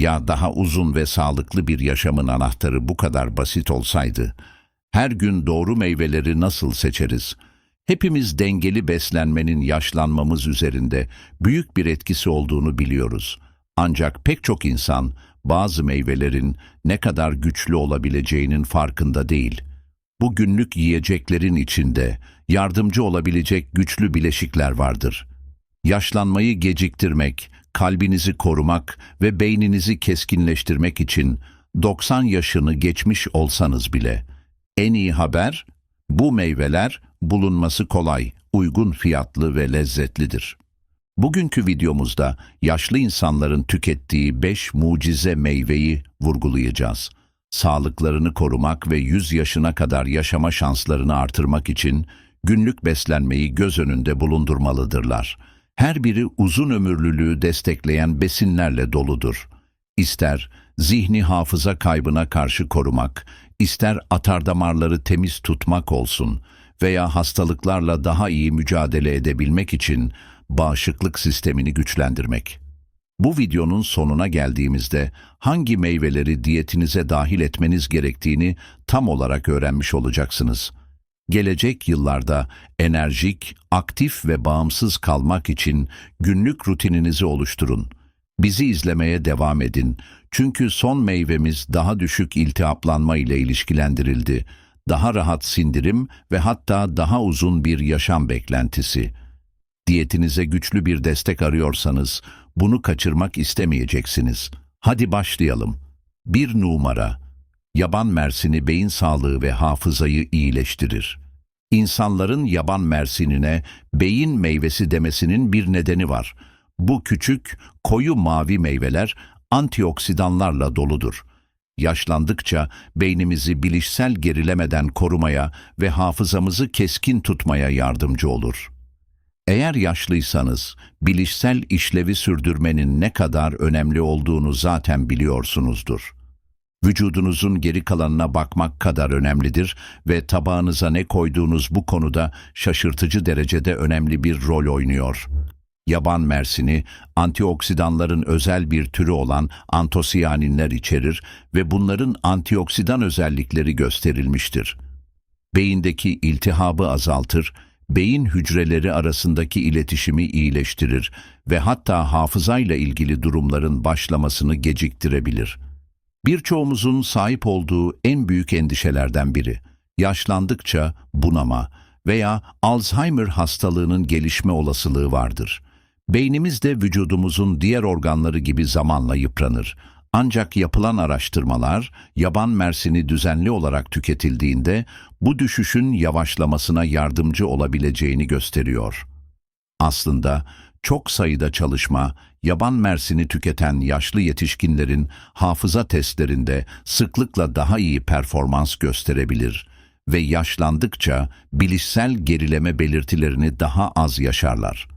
Ya daha uzun ve sağlıklı bir yaşamın anahtarı bu kadar basit olsaydı? Her gün doğru meyveleri nasıl seçeriz? Hepimiz dengeli beslenmenin yaşlanmamız üzerinde büyük bir etkisi olduğunu biliyoruz. Ancak pek çok insan bazı meyvelerin ne kadar güçlü olabileceğinin farkında değil. Bu günlük yiyeceklerin içinde yardımcı olabilecek güçlü bileşikler vardır. Yaşlanmayı geciktirmek, kalbinizi korumak ve beyninizi keskinleştirmek için 90 yaşını geçmiş olsanız bile en iyi haber bu meyveler bulunması kolay, uygun fiyatlı ve lezzetlidir. Bugünkü videomuzda yaşlı insanların tükettiği 5 mucize meyveyi vurgulayacağız. Sağlıklarını korumak ve 100 yaşına kadar yaşama şanslarını artırmak için günlük beslenmeyi göz önünde bulundurmalıdırlar. Her biri uzun ömürlülüğü destekleyen besinlerle doludur. İster zihni hafıza kaybına karşı korumak, ister atardamarları temiz tutmak olsun veya hastalıklarla daha iyi mücadele edebilmek için bağışıklık sistemini güçlendirmek. Bu videonun sonuna geldiğimizde hangi meyveleri diyetinize dahil etmeniz gerektiğini tam olarak öğrenmiş olacaksınız. Gelecek yıllarda enerjik, aktif ve bağımsız kalmak için günlük rutininizi oluşturun. Bizi izlemeye devam edin. Çünkü son meyvemiz daha düşük iltihaplanma ile ilişkilendirildi. Daha rahat sindirim ve hatta daha uzun bir yaşam beklentisi. Diyetinize güçlü bir destek arıyorsanız bunu kaçırmak istemeyeceksiniz. Hadi başlayalım. Bir numara. Yaban mersini beyin sağlığı ve hafızayı iyileştirir. İnsanların yaban mersinine beyin meyvesi demesinin bir nedeni var. Bu küçük, koyu mavi meyveler antioksidanlarla doludur. Yaşlandıkça beynimizi bilişsel gerilemeden korumaya ve hafızamızı keskin tutmaya yardımcı olur. Eğer yaşlıysanız, bilişsel işlevi sürdürmenin ne kadar önemli olduğunu zaten biliyorsunuzdur. Vücudunuzun geri kalanına bakmak kadar önemlidir ve tabağınıza ne koyduğunuz bu konuda şaşırtıcı derecede önemli bir rol oynuyor. Yaban mersini, antioksidanların özel bir türü olan antosiyaninler içerir ve bunların antioksidan özellikleri gösterilmiştir. Beyindeki iltihabı azaltır, beyin hücreleri arasındaki iletişimi iyileştirir ve hatta hafızayla ilgili durumların başlamasını geciktirebilir. Birçoğumuzun sahip olduğu en büyük endişelerden biri, yaşlandıkça bunama veya Alzheimer hastalığının gelişme olasılığı vardır. Beynimiz de vücudumuzun diğer organları gibi zamanla yıpranır. Ancak yapılan araştırmalar, yaban mersini düzenli olarak tüketildiğinde bu düşüşün yavaşlamasına yardımcı olabileceğini gösteriyor. Aslında çok sayıda çalışma, yaban mersini tüketen yaşlı yetişkinlerin hafıza testlerinde sıklıkla daha iyi performans gösterebilir ve yaşlandıkça bilişsel gerileme belirtilerini daha az yaşarlar.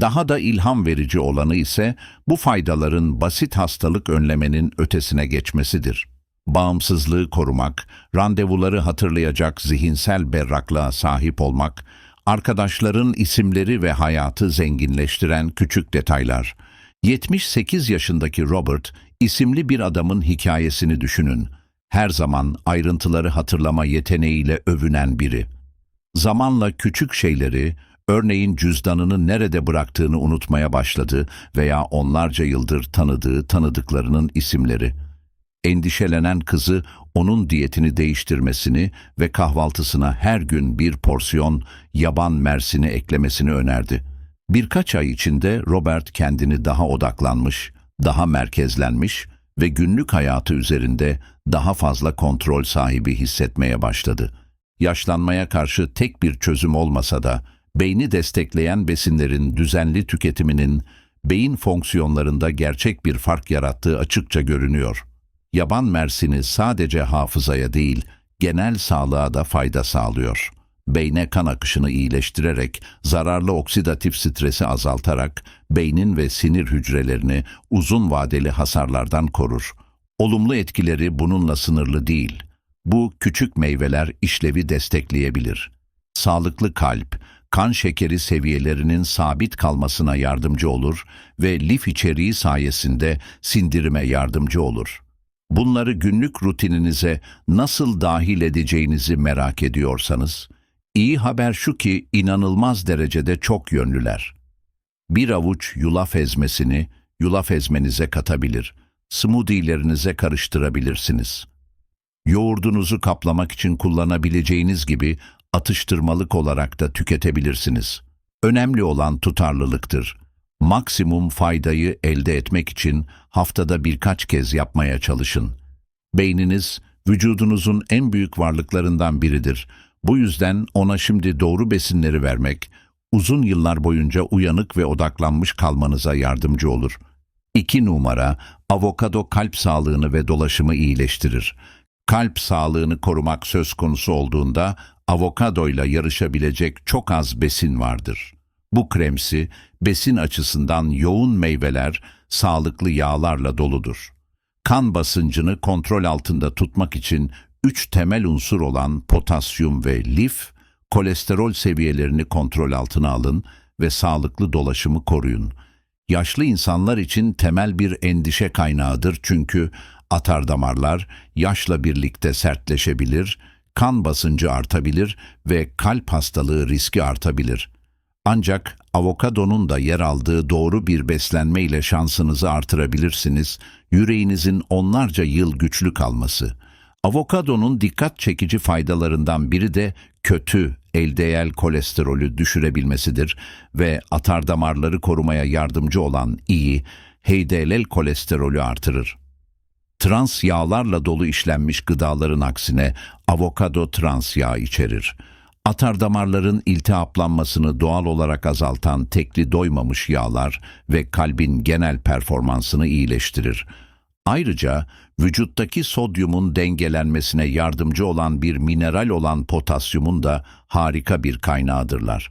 Daha da ilham verici olanı ise bu faydaların basit hastalık önlemenin ötesine geçmesidir. Bağımsızlığı korumak, randevuları hatırlayacak zihinsel berraklığa sahip olmak, arkadaşların isimleri ve hayatı zenginleştiren küçük detaylar. 78 yaşındaki Robert, isimli bir adamın hikayesini düşünün. Her zaman ayrıntıları hatırlama yeteneğiyle övünen biri. Zamanla küçük şeyleri, örneğin cüzdanını nerede bıraktığını unutmaya başladı veya onlarca yıldır tanıdığı tanıdıklarının isimleri. Endişelenen kızı onun diyetini değiştirmesini ve kahvaltısına her gün bir porsiyon yaban mersini eklemesini önerdi. Birkaç ay içinde Robert kendini daha odaklanmış, daha merkezlenmiş ve günlük hayatı üzerinde daha fazla kontrol sahibi hissetmeye başladı. Yaşlanmaya karşı tek bir çözüm olmasa da beyni destekleyen besinlerin düzenli tüketiminin beyin fonksiyonlarında gerçek bir fark yarattığı açıkça görünüyor. Yaban mersini sadece hafızaya değil, genel sağlığa da fayda sağlıyor. Beyne kan akışını iyileştirerek, zararlı oksidatif stresi azaltarak, beynin ve sinir hücrelerini uzun vadeli hasarlardan korur. Olumlu etkileri bununla sınırlı değil. Bu küçük meyveler işlevi destekleyebilir. Sağlıklı kalp, kan şekeri seviyelerinin sabit kalmasına yardımcı olur ve lif içeriği sayesinde sindirime yardımcı olur. Bunları günlük rutininize nasıl dahil edeceğinizi merak ediyorsanız, iyi haber şu ki inanılmaz derecede çok yönlüler. Bir avuç yulaf ezmesini yulaf ezmenize katabilir, smoothie'lerinize karıştırabilirsiniz. Yoğurdunuzu kaplamak için kullanabileceğiniz gibi atıştırmalık olarak da tüketebilirsiniz. Önemli olan tutarlılıktır. Maksimum faydayı elde etmek için haftada birkaç kez yapmaya çalışın. Beyniniz, vücudunuzun en büyük varlıklarından biridir. Bu yüzden ona şimdi doğru besinleri vermek, uzun yıllar boyunca uyanık ve odaklanmış kalmanıza yardımcı olur. 2 numara, avokado kalp sağlığını ve dolaşımı iyileştirir. Kalp sağlığını korumak söz konusu olduğunda avokadoyla yarışabilecek çok az besin vardır. Bu kremsi, besin açısından yoğun meyveler, sağlıklı yağlarla doludur. Kan basıncını kontrol altında tutmak için üç temel unsur olan potasyum ve lif, kolesterol seviyelerini kontrol altına alın ve sağlıklı dolaşımı koruyun. Yaşlı insanlar için temel bir endişe kaynağıdır çünkü atardamarlar yaşla birlikte sertleşebilir, kan basıncı artabilir ve kalp hastalığı riski artabilir. Ancak avokadonun da yer aldığı doğru bir beslenme ile şansınızı artırabilirsiniz, yüreğinizin onlarca yıl güçlü kalması. Avokadonun dikkat çekici faydalarından biri de kötü LDL kolesterolü düşürebilmesidir ve atardamarları korumaya yardımcı olan iyi HDL kolesterolü artırır. Trans yağlarla dolu işlenmiş gıdaların aksine avokado trans yağ içerir. Atardamarların iltihaplanmasını doğal olarak azaltan tekli doymamış yağlar ve kalbin genel performansını iyileştirir. Ayrıca vücuttaki sodyumun dengelenmesine yardımcı olan bir mineral olan potasyumun da harika bir kaynağıdırlar.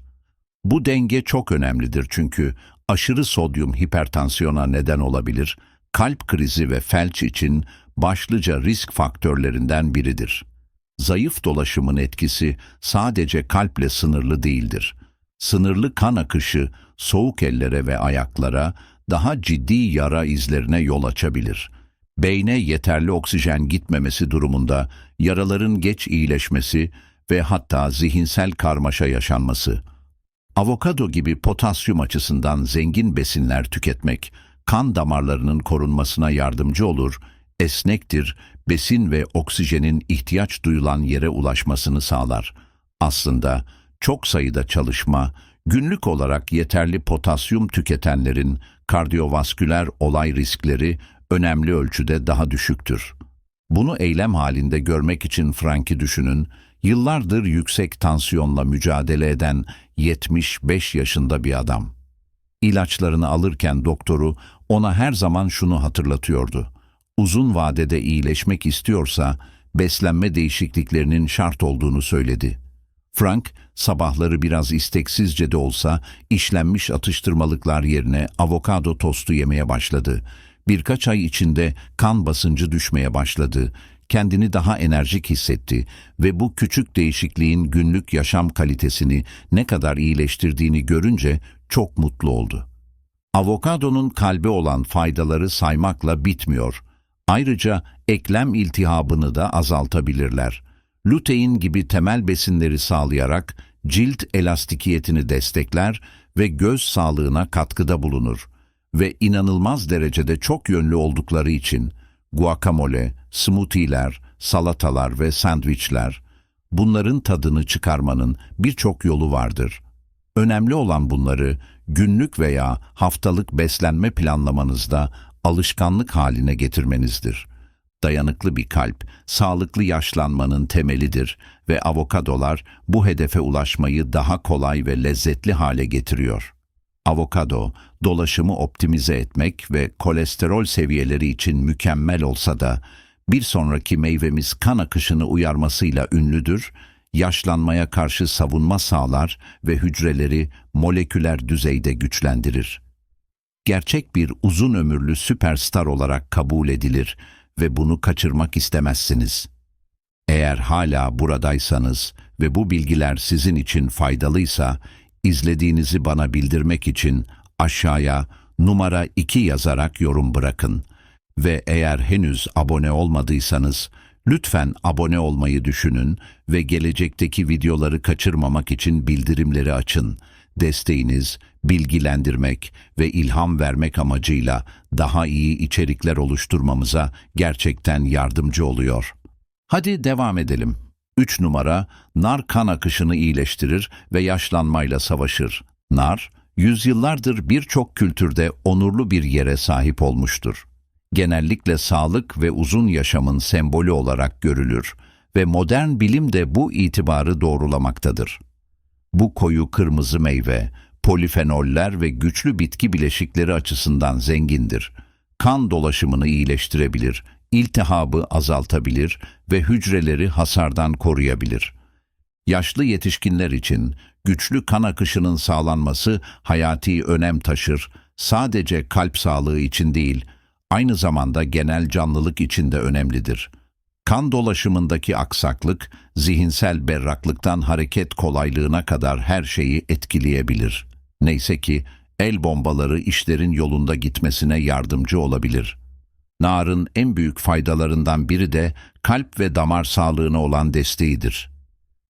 Bu denge çok önemlidir çünkü aşırı sodyum hipertansiyona neden olabilir, kalp krizi ve felç için başlıca risk faktörlerinden biridir. Zayıf dolaşımın etkisi sadece kalple sınırlı değildir. Sınırlı kan akışı soğuk ellere ve ayaklara, daha ciddi yara izlerine yol açabilir. Beyne yeterli oksijen gitmemesi durumunda yaraların geç iyileşmesi ve hatta zihinsel karmaşa yaşanması. Avokado gibi potasyum açısından zengin besinler tüketmek, kan damarlarının korunmasına yardımcı olur, esnektir, besin ve oksijenin ihtiyaç duyulan yere ulaşmasını sağlar. Aslında çok sayıda çalışma, günlük olarak yeterli potasyum tüketenlerin kardiyovasküler olay riskleri önemli ölçüde daha düşüktür. Bunu eylem halinde görmek için Frank'i düşünün, yıllardır yüksek tansiyonla mücadele eden 75 yaşında bir adam. İlaçlarını alırken doktoru ona her zaman şunu hatırlatıyordu. Uzun vadede iyileşmek istiyorsa beslenme değişikliklerinin şart olduğunu söyledi. Frank, sabahları biraz isteksizce de olsa işlenmiş atıştırmalıklar yerine avokado tostu yemeye başladı. Birkaç ay içinde kan basıncı düşmeye başladı. Kendini daha enerjik hissetti ve bu küçük değişikliğin günlük yaşam kalitesini ne kadar iyileştirdiğini görünce çok mutlu oldu. Avokadonun kalbe olan faydaları saymakla bitmiyor. Ayrıca eklem iltihabını da azaltabilirler. Lutein gibi temel besinleri sağlayarak cilt elastikiyetini destekler ve göz sağlığına katkıda bulunur. Ve inanılmaz derecede çok yönlü oldukları için guacamole, smoothie'ler, salatalar ve sandviçler, bunların tadını çıkarmanın birçok yolu vardır. Önemli olan bunları günlük veya haftalık beslenme planlamanızda alışkanlık haline getirmenizdir. Dayanıklı bir kalp, sağlıklı yaşlanmanın temelidir ve avokadolar bu hedefe ulaşmayı daha kolay ve lezzetli hale getiriyor. Avokado, dolaşımı optimize etmek ve kolesterol seviyeleri için mükemmel olsa da, bir sonraki meyvemiz kan akışını uyarmasıyla ünlüdür, yaşlanmaya karşı savunma sağlar ve hücreleri moleküler düzeyde güçlendirir. Gerçek bir uzun ömürlü süperstar olarak kabul edilir ve bunu kaçırmak istemezsiniz. Eğer hala buradaysanız ve bu bilgiler sizin için faydalıysa, İzlediğinizi bana bildirmek için aşağıya numara 2 yazarak yorum bırakın. Ve eğer henüz abone olmadıysanız lütfen abone olmayı düşünün ve gelecekteki videoları kaçırmamak için bildirimleri açın. Desteğiniz, bilgilendirmek ve ilham vermek amacıyla daha iyi içerikler oluşturmamıza gerçekten yardımcı oluyor. Hadi devam edelim. 3 numara, nar kan akışını iyileştirir ve yaşlanmayla savaşır. Nar, yüzyıllardır birçok kültürde onurlu bir yere sahip olmuştur. Genellikle sağlık ve uzun yaşamın sembolü olarak görülür ve modern bilim de bu itibarı doğrulamaktadır. Bu koyu kırmızı meyve, polifenoller ve güçlü bitki bileşikleri açısından zengindir. Kan dolaşımını iyileştirebilir, iltihabı azaltabilir ve hücreleri hasardan koruyabilir. Yaşlı yetişkinler için güçlü kan akışının sağlanması hayati önem taşır. Sadece kalp sağlığı için değil, aynı zamanda genel canlılık için de önemlidir. Kan dolaşımındaki aksaklık, zihinsel berraklıktan hareket kolaylığına kadar her şeyi etkileyebilir. Neyse ki el bombaları işlerin yolunda gitmesine yardımcı olabilir. Narın en büyük faydalarından biri de kalp ve damar sağlığına olan desteğidir.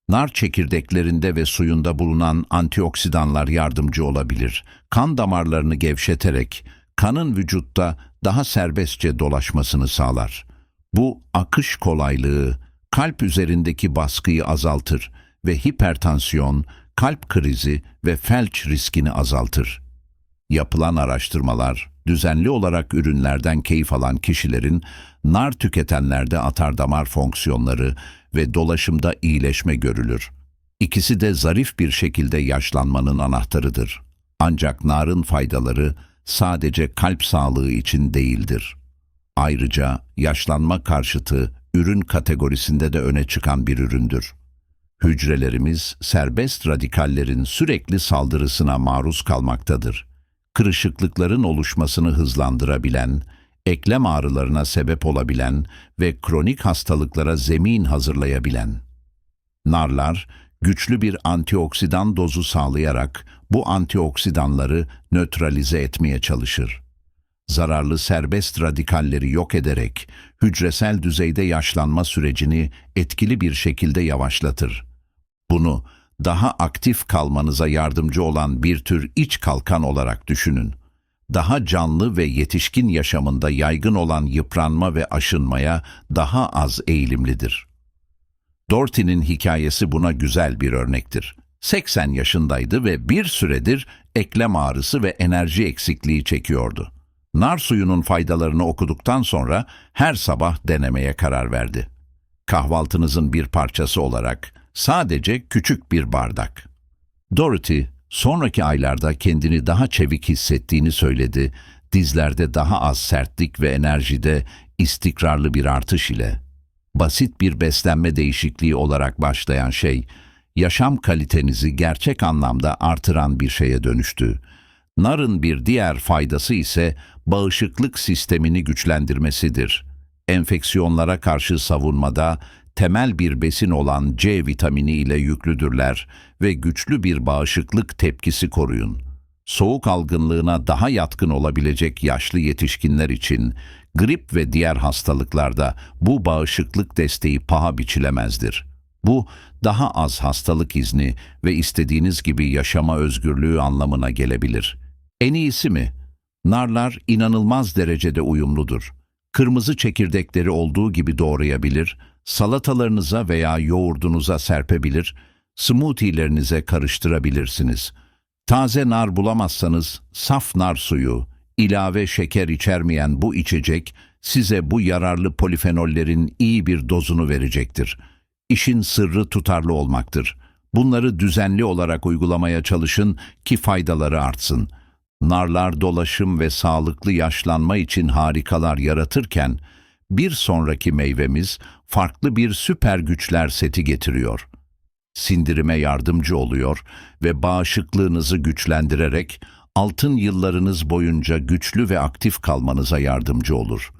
Nar çekirdeklerinde ve suyunda bulunan antioksidanlar yardımcı olabilir. Kan damarlarını gevşeterek kanın vücutta daha serbestçe dolaşmasını sağlar. Bu akış kolaylığı kalp üzerindeki baskıyı azaltır ve hipertansiyon, kalp krizi ve felç riskini azaltır. Yapılan araştırmalar, düzenli olarak ürünlerden keyif alan kişilerin nar tüketenlerde atardamar fonksiyonları ve dolaşımda iyileşme görülür. İkisi de zarif bir şekilde yaşlanmanın anahtarıdır. Ancak narın faydaları sadece kalp sağlığı için değildir. Ayrıca yaşlanma karşıtı ürün kategorisinde de öne çıkan bir üründür. Hücrelerimiz serbest radikallerin sürekli saldırısına maruz kalmaktadır. Kırışıklıkların oluşmasını hızlandırabilen, eklem ağrılarına sebep olabilen ve kronik hastalıklara zemin hazırlayabilen. Narlar, güçlü bir antioksidan dozu sağlayarak bu antioksidanları nötralize etmeye çalışır. Zararlı serbest radikalleri yok ederek hücresel düzeyde yaşlanma sürecini etkili bir şekilde yavaşlatır. Bunu daha aktif kalmanıza yardımcı olan bir tür iç kalkan olarak düşünün. Daha canlı ve yetişkin yaşamında yaygın olan yıpranma ve aşınmaya daha az eğilimlidir. Dorothy'nin hikayesi buna güzel bir örnektir. 80 yaşındaydı ve bir süredir eklem ağrısı ve enerji eksikliği çekiyordu. Nar suyunun faydalarını okuduktan sonra her sabah denemeye karar verdi. Kahvaltınızın bir parçası olarak sadece küçük bir bardak. Dorothy sonraki aylarda kendini daha çevik hissettiğini söyledi, dizlerde daha az sertlik ve enerjide istikrarlı bir artış ile. Basit bir beslenme değişikliği olarak başlayan şey, yaşam kalitenizi gerçek anlamda artıran bir şeye dönüştü. Narın bir diğer faydası ise bağışıklık sistemini güçlendirmesidir. Enfeksiyonlara karşı savunmada temel bir besin olan C vitamini ile yüklüdürler ve güçlü bir bağışıklık tepkisi koruyun. Soğuk algınlığına daha yatkın olabilecek yaşlı yetişkinler için grip ve diğer hastalıklarda bu bağışıklık desteği paha biçilemezdir. Bu daha az hastalık izni ve istediğiniz gibi yaşama özgürlüğü anlamına gelebilir. En iyisi mi? Narlar inanılmaz derecede uyumludur. Kırmızı çekirdekleri olduğu gibi doğrayabilir, salatalarınıza veya yoğurdunuza serpebilir, smoothie'lerinize karıştırabilirsiniz. Taze nar bulamazsanız saf nar suyu, ilave şeker içermeyen bu içecek size bu yararlı polifenollerin iyi bir dozunu verecektir. İşin sırrı tutarlı olmaktır. Bunları düzenli olarak uygulamaya çalışın ki faydaları artsın. Narlar dolaşım ve sağlıklı yaşlanma için harikalar yaratırken, bir sonraki meyvemiz farklı bir süper güçler seti getiriyor. Sindirime yardımcı oluyor ve bağışıklığınızı güçlendirerek altın yıllarınız boyunca güçlü ve aktif kalmanıza yardımcı olur.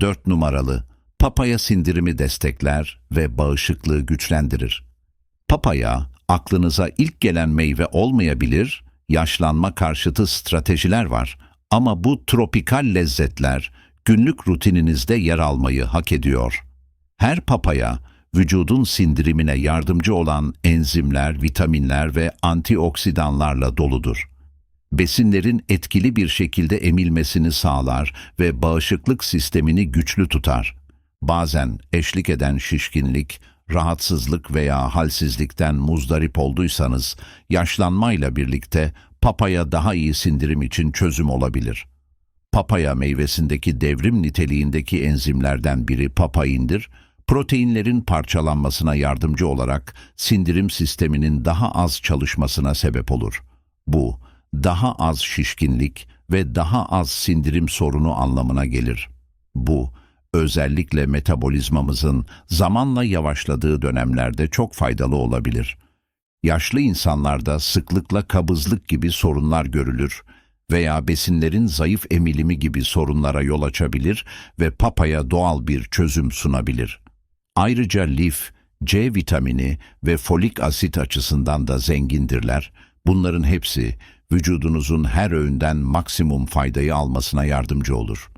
4 numaralı papaya sindirimi destekler ve bağışıklığı güçlendirir. Papaya, aklınıza ilk gelen meyve olmayabilir, yaşlanma karşıtı stratejiler var. Ama bu tropikal lezzetler günlük rutininizde yer almayı hak ediyor. Her papaya, vücudun sindirimine yardımcı olan enzimler, vitaminler ve antioksidanlarla doludur. Besinlerin etkili bir şekilde emilmesini sağlar ve bağışıklık sistemini güçlü tutar. Bazen eşlik eden şişkinlik, rahatsızlık veya halsizlikten muzdarip olduysanız, yaşlanmayla birlikte papaya daha iyi sindirim için çözüm olabilir. Papaya meyvesindeki devrim niteliğindeki enzimlerden biri papaindir, proteinlerin parçalanmasına yardımcı olarak sindirim sisteminin daha az çalışmasına sebep olur. Bu, daha az şişkinlik ve daha az sindirim sorunu anlamına gelir. Bu, özellikle metabolizmamızın zamanla yavaşladığı dönemlerde çok faydalı olabilir. Yaşlı insanlarda sıklıkla kabızlık gibi sorunlar görülür veya besinlerin zayıf emilimi gibi sorunlara yol açabilir ve papaya doğal bir çözüm sunabilir. Ayrıca lif, C vitamini ve folik asit açısından da zengindirler. Bunların hepsi vücudunuzun her öğünden maksimum faydayı almasına yardımcı olur.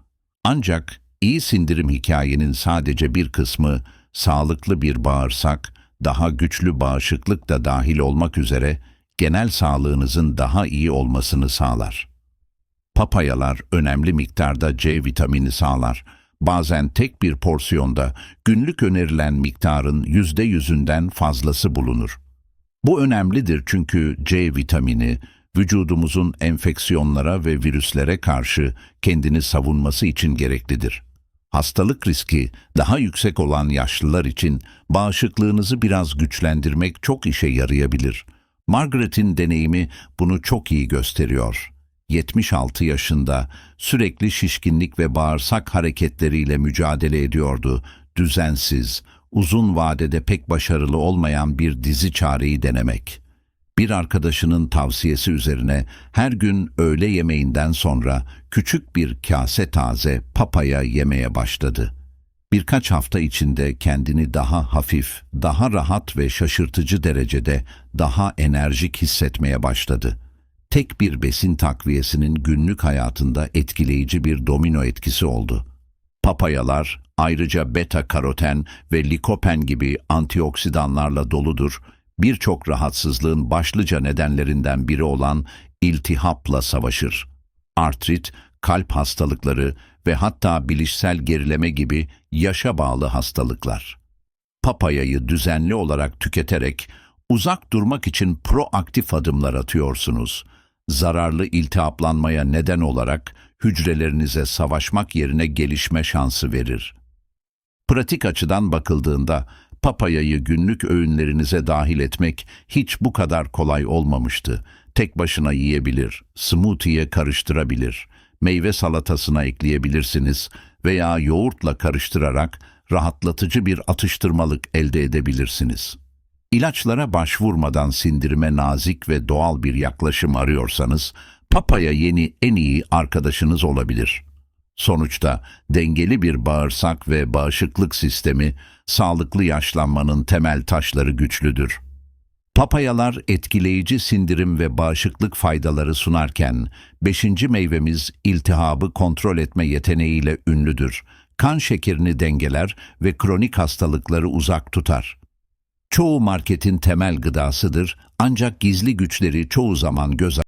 Ancak iyi sindirim hikayenin sadece bir kısmı sağlıklı bir bağırsak, daha güçlü bağışıklık da dahil olmak üzere genel sağlığınızın daha iyi olmasını sağlar. Papayalar önemli miktarda C vitamini sağlar. Bazen tek bir porsiyonda günlük önerilen miktarın yüzde yüzünden fazlası bulunur. Bu önemlidir çünkü C vitamini vücudumuzun enfeksiyonlara ve virüslere karşı kendini savunması için gereklidir. Hastalık riski daha yüksek olan yaşlılar için bağışıklığınızı biraz güçlendirmek çok işe yarayabilir. Margaret'in deneyimi bunu çok iyi gösteriyor. 76 yaşında sürekli şişkinlik ve bağırsak hareketleriyle mücadele ediyordu. Düzensiz, uzun vadede pek başarılı olmayan bir dizi çareyi denemek. Bir arkadaşının tavsiyesi üzerine her gün öğle yemeğinden sonra küçük bir kase taze papaya yemeye başladı. Birkaç hafta içinde kendini daha hafif, daha rahat ve şaşırtıcı derecede daha enerjik hissetmeye başladı. Tek bir besin takviyesinin günlük hayatında etkileyici bir domino etkisi oldu. Papayalar ayrıca beta karoten ve likopen gibi antioksidanlarla doludur birçok rahatsızlığın başlıca nedenlerinden biri olan iltihapla savaşır. Artrit, kalp hastalıkları ve hatta bilişsel gerileme gibi yaşa bağlı hastalıklar. Papayayı düzenli olarak tüketerek uzak durmak için proaktif adımlar atıyorsunuz. Zararlı iltihaplanmaya neden olarak hücrelerinize savaşmak yerine gelişme şansı verir. Pratik açıdan bakıldığında papayayı günlük öğünlerinize dahil etmek hiç bu kadar kolay olmamıştı. Tek başına yiyebilir, smoothie'ye karıştırabilir, meyve salatasına ekleyebilirsiniz veya yoğurtla karıştırarak rahatlatıcı bir atıştırmalık elde edebilirsiniz. İlaçlara başvurmadan sindirime nazik ve doğal bir yaklaşım arıyorsanız, papaya yeni en iyi arkadaşınız olabilir. Sonuçta dengeli bir bağırsak ve bağışıklık sistemi sağlıklı yaşlanmanın temel taşları güçlüdür. Papayalar etkileyici sindirim ve bağışıklık faydaları sunarken, beşinci meyvemiz iltihabı kontrol etme yeteneğiyle ünlüdür. Kan şekerini dengeler ve kronik hastalıkları uzak tutar. Çoğu marketin temel gıdasıdır ancak gizli güçleri çoğu zaman göz